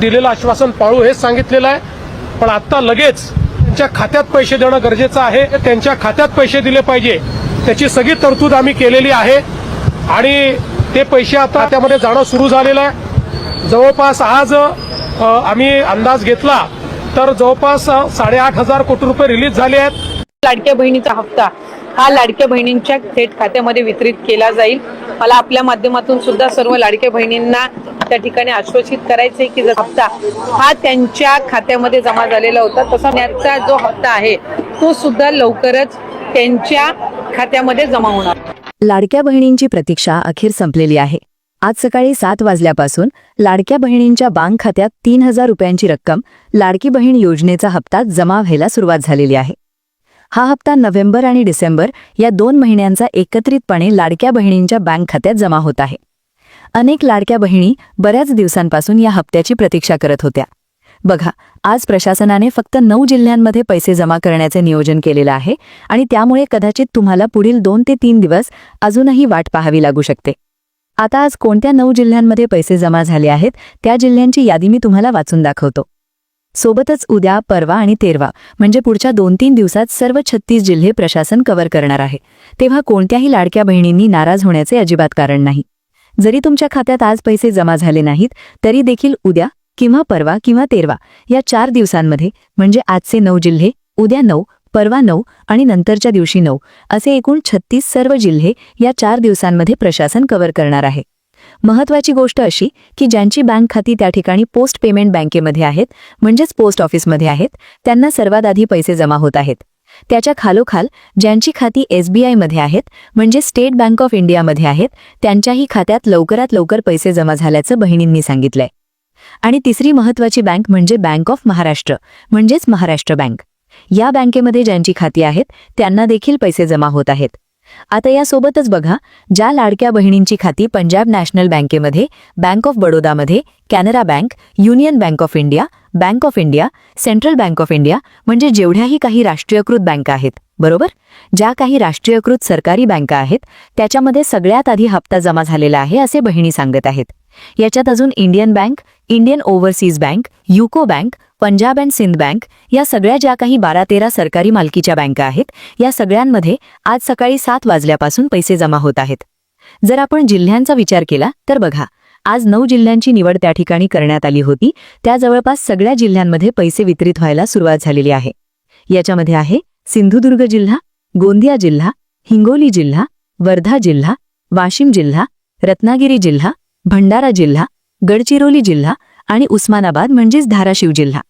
दिलेलं आश्वासन पाळू हेच सांगितलेलं आहे. पण आता लगेच त्यांच्या खात्यात पैसे देणं गरजेचं आहे. त्यांच्या खात्यात पैसे दिले पाहिजे. त्याची सगळी तरतूद आम्ही केलेली आहे. आणि ते पैसे आता त्यामध्ये जाणं सुरू झालेलं आहे. जवळपास आज आम्ही अंदाज घेतला तर जवळपास साडेआठ हजार कोटी रुपये रिलीज झाले आहेत. लाडक्या बहिणीचा हप्ता. हा लाडक्या बहिणींच्या थेट खात्यामध्ये वितरित केला जाईल. मला आपल्या माध्यमातून सुद्धा सर्व लाडक्या बहिणींना त्या ठिकाणी आश्वासित करायचंय की जो हप्ता हा त्यांच्या खात्यामध्ये जमा झालेला होता तसा त्याचा जो हप्ता आहे तो सुद्धा लवकरच त्यांच्या खात्यामध्ये जमा होणार. लाडक्या बहिणींची प्रतीक्षा अखेर संपलेली आहे. आज सकाळी सात वाजल्यापासून लाडक्या बहिणींच्या बँक खात्यात तीन हजार रुपयांची रक्कम लाडकी बहीण योजनेचा हप्ता जमा व्हायला सुरुवात झालेली आहे. हा हप्ता नोव्हेंबर आणि डिसेंबर या दोन महिन्यांचा एकत्रितपणे लाडक्या बहिणींच्या बँक खात्यात जमा होत आहे. अनेक लाडक्या बहिणी बऱ्याच दिवसांपासून या हप्त्याची प्रतीक्षा करत होत्या. बघा आज प्रशासनाने फक्त नऊ जिल्ह्यांमध्ये पैसे जमा करण्याचे नियोजन केलेलं आहे आणि त्यामुळे कदाचित तुम्हाला पुढील दोन ते तीन दिवस अजूनही वाट पाहावी लागू शकते. आता आज कोणत्या नऊ जिल्ह्यांमध्ये पैसे जमा झाले आहेत त्या जिल्ह्यांची यादी मी तुम्हाला वाचून दाखवतो. सोबतच उद्या परवा आणि तेरवा म्हणजे पुढच्या दोन तीन दिवसात सर्व छत्तीस जिल्हे प्रशासन कव्हर करणार आहे. तेव्हा कोणत्याही लाडक्या बहिणींनी नाराज होण्याचे अजिबात कारण नाही. जरी तुमच्या खात्यात आज पैसे जमा झाले नाहीत तरी देखील उद्या किंवा परवा किंवा तेरवा या चार दिवसांमध्ये म्हणजे आजचे नऊ जिल्हे उद्या नऊ परवा नऊ आणि नंतरच्या दिवशी नऊ असे एकूण छत्तीस सर्व जिल्हे या चार दिवसांमध्ये प्रशासन कव्हर करणार आहे. महत्वाची गोष्ट अशी की ज्यांची बँक खाती त्या ठिकाणी पोस्ट पेमेंट बँकेमध्ये आहेत म्हणजेच पोस्ट ऑफिसमध्ये आहेत त्यांना सर्वात आधी पैसे जमा होत आहेत. त्याच्या खालोखाल ज्यांची खाती एसबीआयमध्ये आहेत म्हणजे स्टेट बँक ऑफ इंडियामध्ये आहेत त्यांच्याही खात्यात लवकरात लवकर पैसे जमा झाल्याचं बहिणींनी सांगितलंय. आणि तिसरी महत्वाची बँक म्हणजे बँक ऑफ महाराष्ट्र म्हणजेच महाराष्ट्र बँक. या बँकेमध्ये ज्यांची खाती आहेत त्यांना देखील पैसे जमा होत आहेत. आता यासोबतच बघा ज्या लाडक्या बहिणींची खाती पंजाब नॅशनल बँकेमध्ये bank of बडोदामध्ये Canara bank union bank of India bank of India central bank of India म्हणजे जेवढ्याही काही राष्ट्रीयकृत बँका आहेत. बरोबर? ज्या काही राष्ट्रीयकृत सरकारी बँका आहेत त्याच्यामध्ये सगळ्यात आधी हप्ता जमा झालेला आहे असे बहिणी सांगत आहेत. याच्यात अजून Indian bank Indian overseas bank UCO bank Punjab and Sindh bank या सगळ्या ज्या काही बारा तेरा सरकारी मालकीच्या बँका आहेत या सगळ्यांमध्ये आज सकाळी सात वाजल्यापासून पैसे जमा होत आहेत. जर आपण जिल्ह्यांचा विचार केला तर बघा आज नऊ जिल्ह्यांची निवड त्या ठिकाणी करण्यात आली होती त्या जवळपास सगळ्या जिल्ह्यांमध्ये पैसे वितरित व्हायला सुरुवात झालेली आहे. याच्यामध्ये आहे सिंधुदुर्ग जिल्हा गोंदिया जिल्हा हिंगोली जिल्हा वर्धा जिल्हा वाशिम जिल्हा रत्नागिरी जिल्हा भंडारा जिल्हा गडचिरोली जिल्हा आणि उस्मानाबाद म्हणजेच धाराशिव जिल्हा.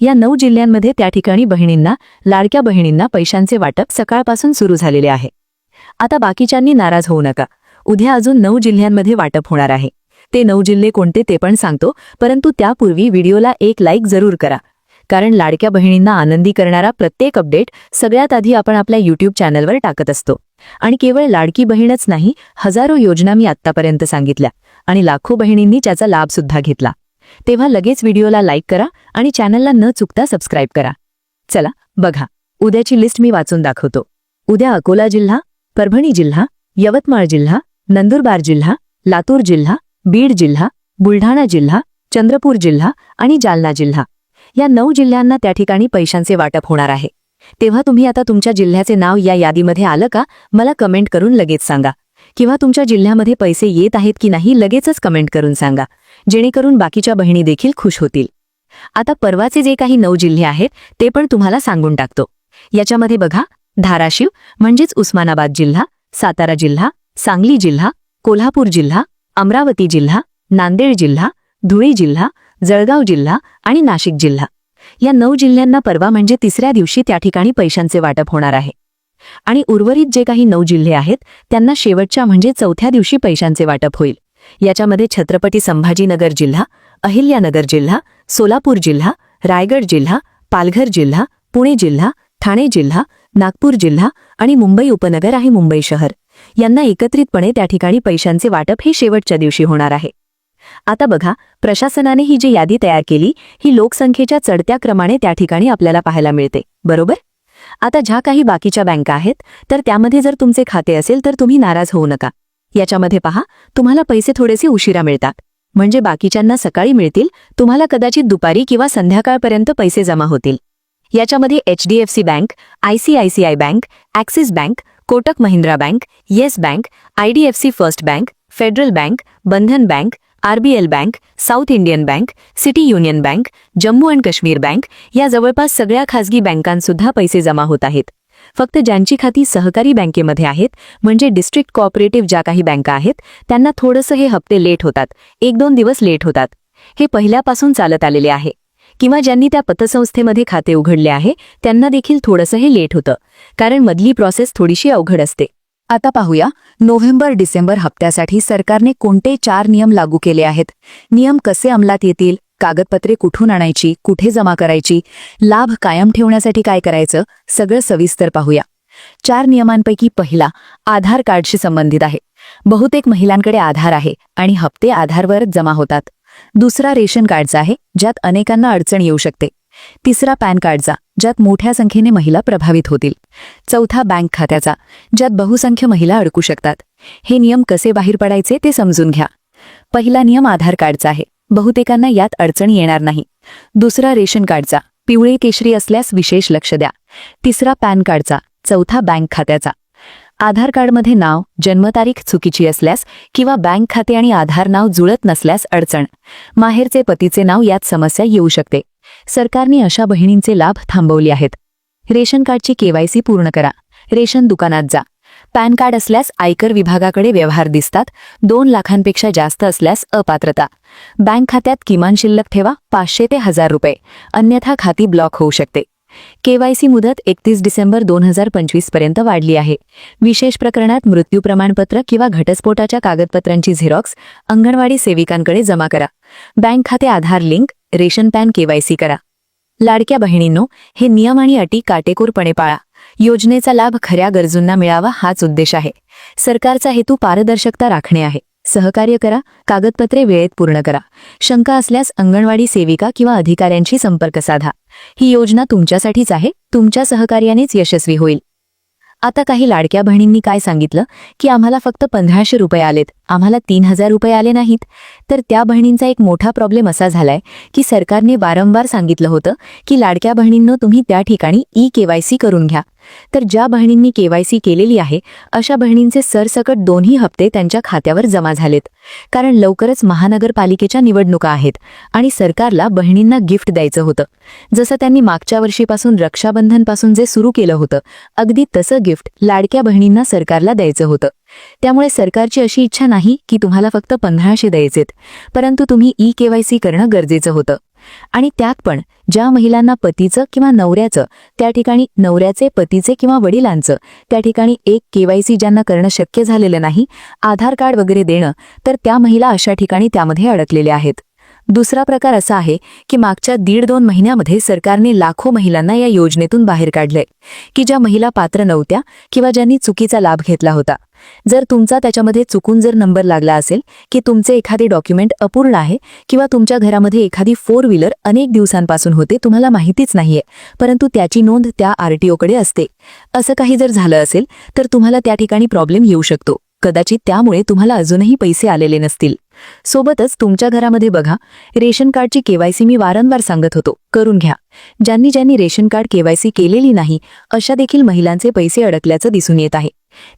या नऊ जिल्ह्यांमध्ये त्या ठिकाणी बहिणींना लाडक्या बहिणींना पैशांचे वाटप सकाळपासून सुरू झालेले आहे. आता बाकीच्यांनी नाराज होऊ नका. उद्या अजून नऊ जिल्ह्यांमध्ये वाटप होणार आहे. ते नऊ जिल्हे कोणते ते पण सांगतो परंतु त्यापूर्वी व्हिडिओला एक लाईक जरूर करा. कारण लाडक्या बहिणींना आनंदी करणारा प्रत्येक अपडेट सगळ्यात आधी आपण आपल्या युट्यूब चॅनलवर टाकत असतो. आणि केवळ लाडकी बहीणच नाही हजारो योजना मी आत्तापर्यंत सांगितल्या आणि लाखो बहिणींनी त्याचा लाभ सुद्धा घेतला. तेव्हा लगेच व्हिडिओला लाईक करा आणि चॅनलला न चुकता सबस्क्राईब करा. चला बघा. उद्याची लिस्ट मी वाचून दाखवतो. उद्या अकोला जिल्हा परभणी जिल्हा यवतमाळ जिल्हा नंदुरबार जिल्हा लातूर जिल्हा बीड जिल्हा बुलढाणा जिल्हा चंद्रपूर जिल्हा आणि जालना जिल्हा. या नऊ जिल्ह्यांना त्या ठिकाणी पैशांचे वाटप होणार आहे. तेव्हा तुम्ही आता तुमच्या जिल्ह्याचे नाव या यादीमध्ये आलं का? मला कमेंट करून लगेच सांगा. किंवा तुमच्या जिल्ह्यामध्ये पैसे येत आहेत की नाही लगेचच कमेंट करून सांगा. जेणेकरून बाकीच्या बहिणी देखील खुश होतील. आता परवाचे जे काही नऊ जिल्हे आहेत ते पण तुम्हाला सांगून टाकतो. याच्यामध्ये बघा धाराशिव म्हणजेच उस्मानाबाद जिल्हा सातारा जिल्हा सांगली जिल्हा कोल्हापूर जिल्हा अमरावती जिल्हा नांदेड जिल्हा धुळे जिल्हा जळगाव जिल्हा आणि नाशिक जिल्हा. या नऊ जिल्ह्यांना परवा म्हणजे तिसऱ्या दिवशी त्या ठिकाणी पैशांचे वाटप होणार आहे. आणि उर्वरित जे काही नऊ जिल्हे आहेत त्यांना शेवटच्या म्हणजे चौथ्या दिवशी पैशांचे वाटप होईल. याच्यामध्ये छत्रपती संभाजीनगर जिल्हा अहिल्यानगर जिल्हा सोलापूर जिल्हा रायगड जिल्हा पालघर जिल्हा पुणे जिल्हा ठाणे जिल्हा नागपूर जिल्हा आणि मुंबई उपनगर आहे मुंबई शहर. यांना एकत्रितपणे त्या ठिकाणी पैशांचे वाटप हे शेवटच्या दिवशी होणार आहे. आता बघा प्रशासनाने ही जी यादी तयार केली ही लोकसंख्येच्या चढत्या क्रमाने त्या ठिकाणी आपल्याला पाहायला मिळते. बरोबर? आता ज्या काही बाकीच्या बँका आहेत तर त्यामध्ये जर तुमचे खाते असेल तर तुम्ही नाराज होऊ नका. याच्यामध्ये पहा तुम्हाला पैसे थोडेसे उशिरा मिळतात. म्हणजे बाकीच्यांना सकाळी मिळतील तुम्हाला कदाचित दुपारी किंवा संध्याकाळपर्यंत पैसे जमा होतील. याच्यामध्ये H D F C bank ICICI bank Axis bank Kotak Mahindra bank yes bank IDFC first bank federal bank Bandhan bank RBL bank south Indian bank city union bank Jammu and Kashmir bank या जवळपास सगळ्या खासगी बँकांसुद्धा पैसे जमा होत आहेत. फक्त ज्यांची खाती सहकारी बँकेमध्ये आहेत म्हणजे डिस्ट्रिक्ट कोऑपरेटिव्ह ज्या काही बँका आहेत त्यांना थोडंसं हे हप्ते लेट होतात एक दोन दिवस लेट होतात. हे पहिल्यापासून चालत आलेले आहे. किंवा ज्यांनी त्या पतसंस्थेमध्ये खाते उघडले आहे त्यांना देखील थोडंसं हे लेट होतं. कारण मधली प्रोसेस थोडीशी अवघड असते. आता पाहूया नोव्हेंबर डिसेंबर हप्त्यासाठी सरकारने कोणते चार नियम लागू केले आहेत? नियम कसे अंमलात येतील? कागदपत्रे कुठून आणायची? कुठे जमा करायची? लाभ कायम ठेवण्यासाठी काय करायचं? सगळं सविस्तर पाहूया. चार नियमांपैकी पहिला आधार कार्डशी संबंधित आहे. बहुतेक महिलांकडे आधार आहे आणि हप्ते आधारवरच जमा होतात. दुसरा रेशन कार्डचा आहे ज्यात अनेकांना अडचण येऊ शकते. तिसरा पॅन कार्डचा ज्यात मोठ्या संख्येने महिला प्रभावित होतील. चौथा बँक खात्याचा ज्यात बहुसंख्य महिला अडकू शकतात. हे नियम कसे बाहेर पडायचे ते समजून घ्या. पहिला नियम आधार कार्डचा आहे. बहुतेकांना यात अडचण येणार नाही. दुसरा रेशन कार्डचा पिवळे केशरी असल्यास विशेष लक्ष द्या. तिसरा पॅन कार्डचा चौथा बँक खात्याचा. आधार कार्डमध्ये नाव जन्मतारीख चुकीची असल्यास किंवा बँक खाते आणि आधार नाव जुळत नसल्यास अडचण. माहेरचे पतीचे नाव यात समस्या येऊ शकते. सरकारने अशा बहिणींचे लाभ थांबवले आहेत. रेशन कार्डची केवायसी पूर्ण करा. रेशन दुकानात जा. पॅन कार्ड असल्यास आयकर विभागाकडे व्यवहार दिसतात. दोन लाखांपेक्षा जास्त असल्यास अपात्रता. बँक खात्यात किमान शिल्लक ठेवा पाचशे ते हजार रुपये. अन्यथा खाती ब्लॉक होऊ शकते. केवायसी मुदत एकतीस डिसेंबर दोन हजार पंचवीसपर्यंत वाढली आहे. विशेष प्रकरणात मृत्यू प्रमाणपत्र किंवा घटस्फोटाच्या कागदपत्रांची झेरॉक्स अंगणवाडी सेविकांकडे जमा करा. बँक खाते Aadhaar link ration PAN KYC करा. लाडक्या बहिणींनो हे नियम आणि अटी काटेकोरपणे पाळा. योजनेचा लाभ खऱ्या गरजूंना मिळावा हाच उद्देश आहे. सरकारचा हेतू पारदर्शकता राखणे आहे. सहकार्य करा कागदपत्रे वेळेत पूर्ण करा. शंका असल्यास अंगणवाडी सेविका किंवा अधिकाऱ्यांशी संपर्क साधा. ही योजना तुमच्यासाठीच आहे तुमच्या सहकार्यानेच यशस्वी होईल. आता काही लाडक्या बहिणींनी काय सांगितलं? की आम्हाला फक्त पंधराशे रुपये आलेत. आम्हाला तीन हजार रुपये आले नाहीत. तर त्या बहिणींचा एक मोठा प्रॉब्लेम असा झालाय की सरकारने वारंवार सांगितलं होतं की लाडक्या बहिणींनो तुम्ही त्या ठिकाणी ई केवायसी करून घ्या. तर ज्या बहिणींनी केवायसी केलेली आहे अशा बहिणींचे सरसकट दोन्ही हप्ते त्यांच्या खात्यावर जमा झालेत. कारण लवकरच महानगरपालिकेच्या निवडणुका आहेत आणि सरकारला बहिणींना गिफ्ट द्यायचं होतं. जसं त्यांनी मागच्या वर्षीपासून रक्षाबंधनपासून जे सुरू केलं होतं अगदी तसं गिफ्ट लाडक्या बहिणींना सरकारला द्यायचं होतं. त्यामुळे सरकारची अशी इच्छा नाही की तुम्हाला फक्त पंधराशे द्यायचेत परंतु तुम्ही ई केवायसी करणं गरजेचं होतं. आणि त्यात पण ज्या महिलांना पतीचं किंवा नवऱ्याचं त्या ठिकाणी नवऱ्याचे पतीचे किंवा वडिलांचं त्या ठिकाणी एक केवायसी ज्यांना करणं शक्य झालेलं नाही आधार कार्ड वगैरे देणं तर त्या महिला अशा ठिकाणी त्यामध्ये अडकलेल्या आहेत. दुसरा प्रकार असा आहे की मागच्या दीड दोन महिन्यामध्ये सरकारने लाखो महिलांना या योजनेतून बाहेर काढलंय की ज्या महिला पात्र नव्हत्या किंवा ज्यांनी चुकीचा लाभ घेतला होता. जर तुमचा त्याच्यामध्ये चुकून जर नंबर लागला असेल की तुमचे एखादे डॉक्युमेंट अपूर्ण आहे किंवा तुमच्या घरामध्ये एखादी फोर व्हीलर अनेक दिवसांपासून होते तुम्हाला माहितीच नाहीये परंतु त्याची नोंद त्या आरटीओकडे असते. असं काही जर झालं असेल तर तुम्हाला त्या ठिकाणी प्रॉब्लेम येऊ शकतो. कदाचित त्यामुळे तुम्हाला अजूनही पैसे आलेले नसतील. सोबतच तुमच्या घरामध्ये बघा रेशन कार्डची केवायसी मी वारंवार सांगत होतो करून घ्या. ज्यांनी ज्यांनी रेशन कार्ड केवायसी केलेली नाही अशा देखील महिलांचे पैसे अडकल्याचं दिसून येत आहे.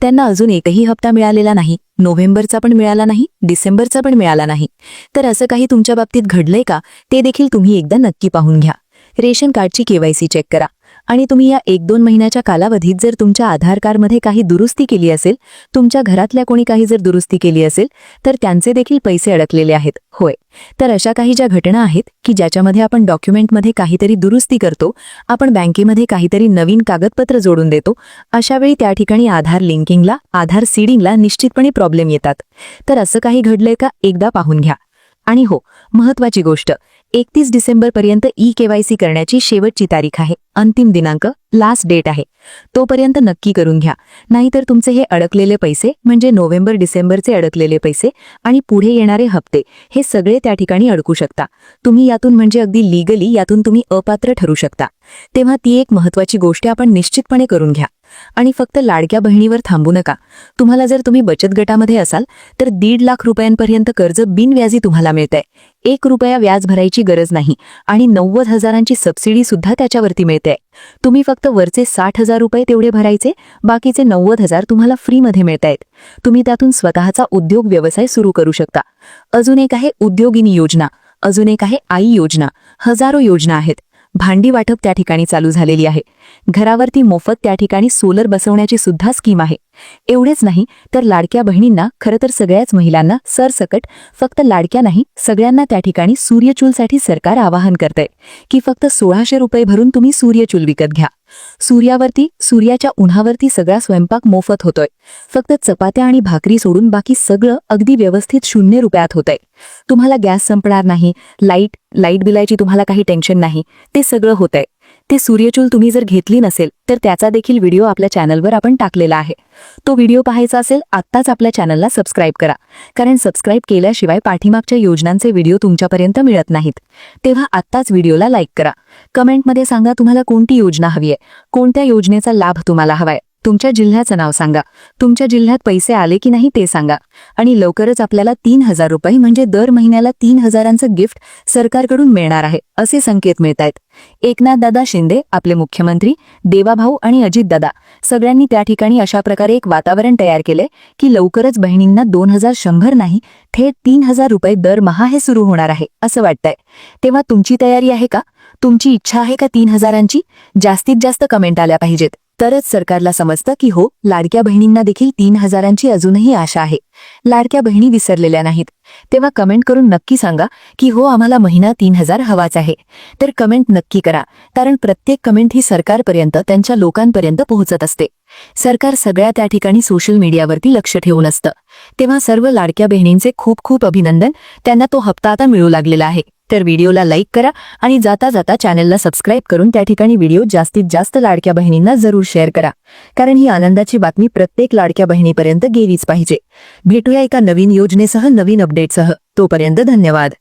त्यांना अजून एकही हप्ता मिळालेला नाही नोव्हेंबरचा पण मिळाला नाही डिसेंबरचा पण मिळाला नाही. तर असं काही तुमच्या बाबतीत घडलंय का? ते देखील तुम्ही एकदा नक्की पाहून घ्या. रेशन कार्डची केवायसी चेक करा. आणि तुम्ही या एक दोन महिन्याच्या कालावधीत जर तुमच्या आधार कार्डमध्ये काही दुरुस्ती केली असेल तुमच्या घरातल्या कोणी काही जर दुरुस्ती केली असेल तर त्यांचे देखील पैसे अडकलेले आहेत. होय. तर अशा काही ज्या घटना आहेत की ज्याच्यामध्ये आपण डॉक्युमेंटमध्ये काहीतरी दुरुस्ती करतो आपण बँकेमध्ये काहीतरी नवीन कागदपत्र जोडून देतो अशावेळी त्या ठिकाणी आधार लिंकिंगला आधार सीडिंगला निश्चितपणे प्रॉब्लेम येतात. तर असं काही घडलंय का? एकदा पाहून घ्या. आणि हो महत्वाची गोष्ट एकतीस डिसेंबरपर्यंत ई केवायसी करण्याची शेवटची तारीख आहे. अंतिम दिनांक लास्ट डेट आहे. तोपर्यंत नक्की करून घ्या. नाहीतर तुमचे हे अडकलेले पैसे म्हणजे नोव्हेंबर डिसेंबरचे अडकलेले पैसे आणि पुढे येणारे हप्ते हे सगळे त्या ठिकाणी अडकू शकता. तुम्ही यातून म्हणजे अगदी लिगली यातून तुम्ही अपात्र ठरू शकता. तेव्हा ती एक महत्वाची गोष्ट आपण निश्चितपणे करून घ्या. आणि फक्त लाडक्या बहिणीवर थांबू नका. तुम्हाला जर तुम्ही बचत गटामध्ये असाल तर दीड लाख रुपयांपर्यंत कर्ज बिनव्याजी तुम्हाला मिळतंय. एक रुपया व्याज भरायची गरज नाही आणि नव्वद हजारांची सबसिडी सुद्धा त्याच्यावरती मिळते तुम्ही फक्त वरचे साठ हजार रुपये तेवढे भरायचे बाकीचे नव्वद हजार तुम्हाला फ्रीमध्ये मिळतायत. तुम्ही त्यातून स्वतःचा उद्योग व्यवसाय सुरू करू शकता. अजून एक आहे उद्योगिनी योजना अजून एक आहे आई योजना. हजारो योजना आहेत. भांडी वाटप त्या ठिकाणी चालू झालेली आहे. घरावरती मोफत त्या ठिकाणी सोलर बसवण्याची सुद्धा स्कीम आहे. एवढेच नाही तर लाडक्या बहिणींना खरं तर सगळ्याच महिलांना सरसकट फक्त लाडक्या नाही सगळ्यांना त्या ठिकाणी सूर्यचूलसाठी सरकार आवाहन करतंय. की फक्त सोळाशे रुपये भरून तुम्ही सूर्यचूल विकत घ्या. सूर्यावरती सूर्याच्या उन्हावरती सगळा स्वयंपाक मोफत होतोय. फक्त चपात्या आणि भाकरी सोडून बाकी सगळं अगदी व्यवस्थित शून्य रुपयात होतंय. तुम्हाला गॅस संपणार नाही लाइट लाइट बिलायची तुम्हाला काही टेन्शन नाही ते सगळं होतंय. ते सूर्यचूल तुम्ही जर घेतली नसेल तर त्याचा देखील व्हिडिओ आपल्या चॅनलवर आपण टाकलेला आहे. तो व्हिडिओ पाहायचा असेल आत्ताच आपल्या चॅनलला सबस्क्राईब करा. कारण सबस्क्राईब केल्याशिवाय पाठीमागच्या योजनांचे व्हिडिओ तुमच्यापर्यंत मिळत नाहीत. तेव्हा आत्ताच व्हिडिओला लाईक करा. कमेंटमध्ये सांगा तुम्हाला कोणती योजना हवी आहे? कोणत्या योजनेचा लाभ तुम्हाला हवाय? तुमच्या जिल्ह्याचं नाव सांगा. तुमच्या जिल्ह्यात पैसे आले की नाही ते सांगा. आणि लवकरच आपल्याला तीन हजार रुपये म्हणजे दर महिन्याला तीन हजारांचं गिफ्ट सरकारकडून मिळणार आहे असे संकेत मिळत आहेत एकनाथदादा शिंदे आपले मुख्यमंत्री देवाभाऊ आणि अजितदादा सगळ्यांनी त्या ठिकाणी अशा प्रकारे एक वातावरण तयार केले की लवकरच बहिणींना दोन हजार शंभर नाही थेट तीन हजार रुपये दरमहा हे सुरू होणार आहे असं वाटतंय. तेव्हा तुमची तयारी आहे का? तुमची इच्छा आहे का तीन हजारांची? जास्तीत जास्त कमेंट आल्या पाहिजेत. तरच सरकारला समजतं की हो लाडक्या बहिणींना देखील तीन हजारांची अजूनही आशा आहे. लाडक्या बहिणी विसरलेल्या नाहीत. तेव्हा कमेंट करून नक्की सांगा की हो आम्हाला महिना तीन हजार हवाच आहे. तर कमेंट नक्की करा कारण प्रत्येक कमेंट ही सरकारपर्यंत त्यांच्या लोकांपर्यंत पोहोचत असते. सरकार सगळ्या त्या ठिकाणी सोशल मीडियावरती लक्ष ठेवून असतं. तेव्हा सर्व लाडक्या बहिणींचे खूप खूप अभिनंदन त्यांना तो हप्ता आता मिळू लागलेला आहे. तर व्हिडिओला लाईक करा आणि जाता जाता चॅनलला सबस्क्राईब करून त्या ठिकाणी व्हिडिओ जास्तीत जास्त लाडक्या बहिणींना जरूर शेअर करा. कारण ही आनंदाची बातमी प्रत्येक लाडक्या बहिणीपर्यंत गेलीच पाहिजे. भेटूया एका नवीन योजनेसह नवीन अपडेटसह. तोपर्यंत धन्यवाद.